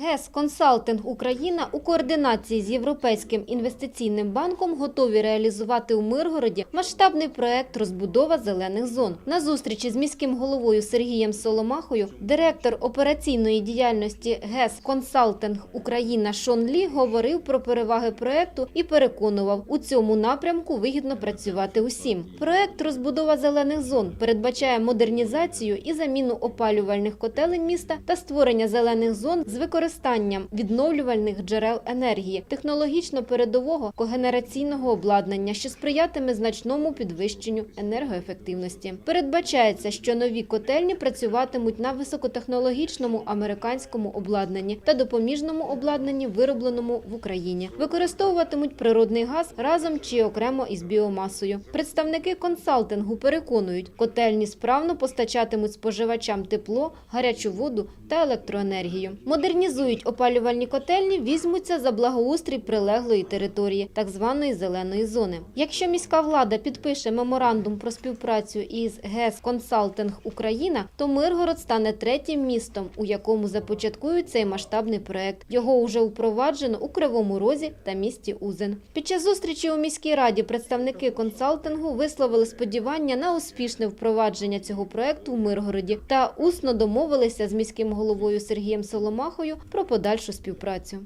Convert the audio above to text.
ГЕС Консалтинг Україна у координації з Європейським інвестиційним банком готові реалізувати у Миргороді масштабний проект розбудова зелених зон. На зустрічі з міським головою Сергієм Соломахою директор операційної діяльності ГЕС Консалтинг Україна Шон Лі говорив про переваги проекту і переконував, у цьому напрямку вигідно працювати усім. Проект розбудова зелених зон передбачає модернізацію і заміну опалювальних котелень міста та створення зелених зон з використанням відновлювальних джерел енергії, технологічно передового когенераційного обладнання, що сприятиме значному підвищенню енергоефективності. Передбачається, що нові котельні працюватимуть на високотехнологічному американському обладнанні та допоміжному обладнанні, виробленому в Україні. Використовуватимуть природний газ разом чи окремо із біомасою. Представники консалтингу переконують, котельні справно постачатимуть споживачам тепло, гарячу воду та електроенергію. Модернізують опалювальні котельні, візьмуться за благоустрій прилеглої території, так званої зеленої зони. Якщо міська влада підпише меморандум про співпрацю із ГЕС Консалтинг Україна, то Миргород стане третім містом, у якому започаткують цей масштабний проект. Його вже впроваджено у Кривому Розі та місті Узен. Під час зустрічі у міській раді представники консалтингу висловили сподівання на успішне впровадження цього проекту у Миргороді та усно домовилися з міським головою Сергієм Соломахою про подальшу співпрацю.